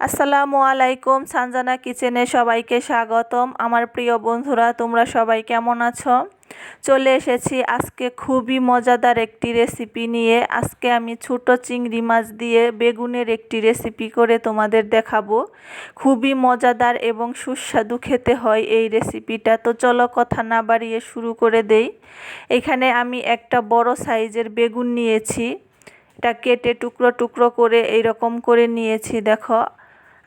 আসসালামু আলাইকুম সানজানা কিচেনে সবাইকে স্বাগতম। আমার প্রিয় বন্ধুরা, তোমরা সবাই কেমন আছো? চলে এসেছি আজকে খুবই মজাদার একটি রেসিপি নিয়ে। আজকে আমি ছোট চিংড়ি মাছ দিয়ে বেগুনের একটি রেসিপি করে তোমাদের দেখাবো। খুবই মজাদার এবং সুস্বাদু খেতে হয় এই রেসিপিটা। তো চলো কথা না বাড়িয়ে শুরু করে দেই। এখানে আমি একটা বড় সাইজের বেগুন নিয়েছি। এটা কেটে টুকরো টুকরো করে এই রকম করে নিয়েছি, দেখো।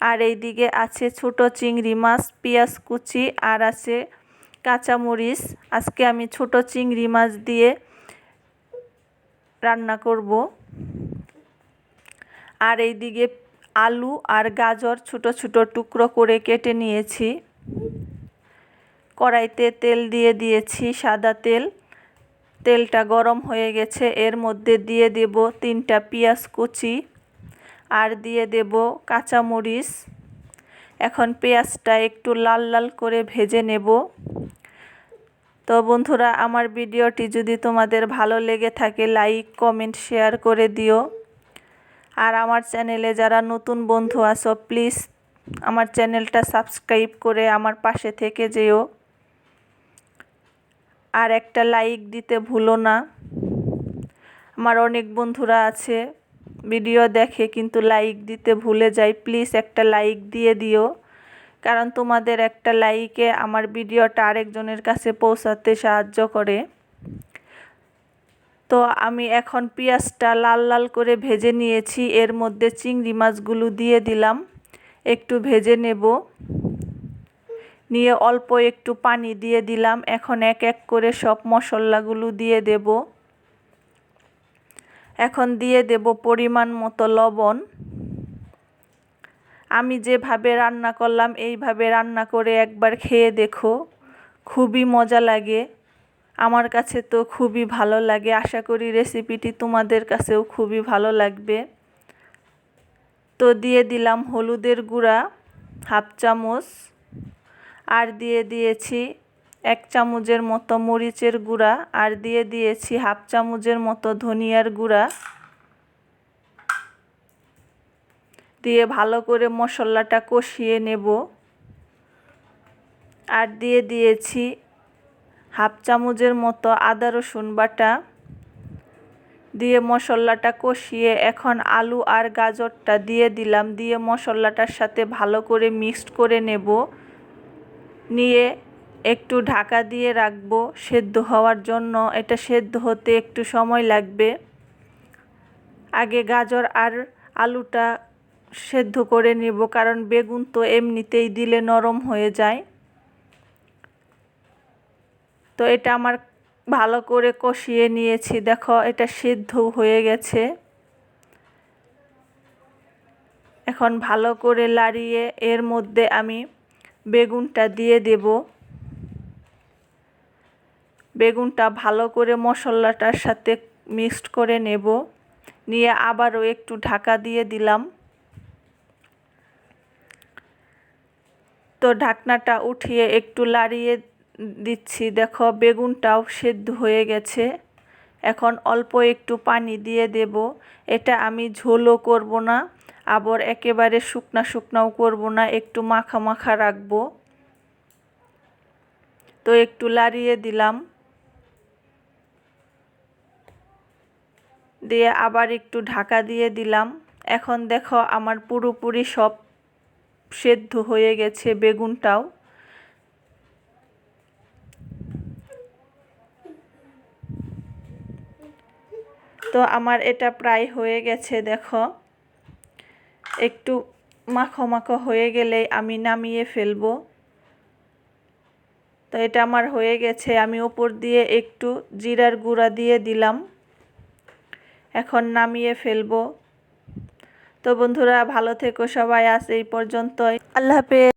আর এই দিকে আছে ছোট চিংড়ি মাছ, পেঁয়াজ কুচি, আর আছে কাঁচামরিচ। আজকে আমি ছোট চিংড়ি মাছ দিয়ে রান্না করব। আর এই দিকে আলু আর গাজর ছোট ছোট টুকরো করে কেটে নিয়েছি। কড়াইতে তেল দিয়ে দিয়েছি সাদা তেল। তেলটা গরম হয়ে গেছে। এর মধ্যে দিয়ে দেব তিনটা পেঁয়াজ কুচি। আর দিয়ে দেব কাঁচামরিচ। এখন পেঁয়াজটা একটু লাল লাল করে ভেজে নেব। তো বন্ধুরা, আমার ভিডিওটি যদি তোমাদের ভালো লেগে থাকে, লাইক, কমেন্ট, শেয়ার করে দিও। আর আমার চ্যানেলে যারা নতুন বন্ধু আছো, প্লিজ আমার চ্যানেলটা সাবস্ক্রাইব করে আমার পাশে থেকে যেও। আর একটা লাইক দিতে ভুলো না। আমার অনেক বন্ধুরা আছে। ভিডিও দেখে কিন্তু লাইক দিতে ভুলে যায় প্লিজ একটা লাইক দিয়ে দিও। কারণ তোমাদের একটা লাইকে আমার ভিডিওটা আরেকজনের কাছে পৌঁছাতে সাহায্য করে। তো আমি এখন পেঁয়াজটা লাল লাল করে ভেজে নিয়েছি, এর মধ্যে চিংড়ি মাছগুলো দিয়ে দিলাম। একটু ভেজে নেব। নিয়ে অল্প একটু পানি দিয়ে দিলাম। এখন এক এক করে সব মশলাগুলো দিয়ে দেব। এখন দিয়ে দেব পরিমাণ মতো লবণ। আমি যেভাবে রান্না করলাম, এইভাবে রান্না করে একবার খেয়ে দেখো। খুবই মজা লাগে। আমার কাছে তো খুবই ভালো লাগে। আশা করি রেসিপিটি তোমাদের কাছেও খুবই ভালো লাগবে। তো দিয়ে দিলাম হলুদের গুঁড়া, হাফ চামচ। আর দিয়ে দিয়েছি এক চামচের মতো মরিচের গুঁড়া আর দিয়ে দিয়েছি হাফ চামচের মতো ধনিয়ার গুঁড়া। দিয়ে ভালো করে মশলাটা কষিয়ে নেব। আর দিয়ে দিয়েছি হাফ চামচের মতো আদা রসুন বাটা। দিয়ে মশলাটা কষিয়ে এখন আলু আর গাজরটা দিয়ে দিলাম। দিয়ে মশলাটার সাথে ভালো করে মিক্সড করে নেব। নিয়ে একটু ঢাকা দিয়ে রাখব সেদ্ধ হওয়ার জন্য। এটা সেদ্ধ হতে একটু সময় লাগবে। আগে গাজর আর আলুটা সেদ্ধ করে নেব, কারণ বেগুন তো এমনিতেই দিলে নরম হয়ে যায়। তো এটা আমার ভালো করে কষিয়ে নিয়েছি। দেখো, এটা সিদ্ধ হয়ে গেছে। এখন ভালো করে লাড়িয়ে এর মধ্যে আমি বেগুনটা দিয়ে দেব। বেগুনটা ভালো করে মশলাটার সাথে মিক্সড করে নেব। নিয়ে আবারও একটু ঢাকা দিয়ে দিলাম। তো ঢাকনাটা উঠিয়ে একটু লাড়িয়ে দিচ্ছি। দেখো বেগুনটাও সেদ্ধ হয়ে গেছে। এখন অল্প একটু পানি দিয়ে দেব। এটা আমি ঝোলও করব না, আবার একেবারে শুকনা শুকনাও করব না, একটু মাখা মাখা রাখব। তো একটু লাড়িয়ে দিলাম। দিয়ে আবার একটু ঢাকা দিয়ে দিলাম। এখন দেখো আমার পুরোপুরি সব সেদ্ধ হয়ে গেছে বেগুনটাও। তো আমার এটা প্রায় হয়ে গেছে, দেখো। একটু মাখো মাখো হয়ে গেলেই আমি নামিয়ে ফেলব। তো এটা আমার হয়ে গেছে, আমি ওপর দিয়ে একটু জিরার গুঁড়া দিয়ে দিলাম। এখন নামিয়ে ফেলব। তো বন্ধুরা ভালো থেকো সবাই। আজ এই পর্যন্তই। আল্লাহ হাফেজ।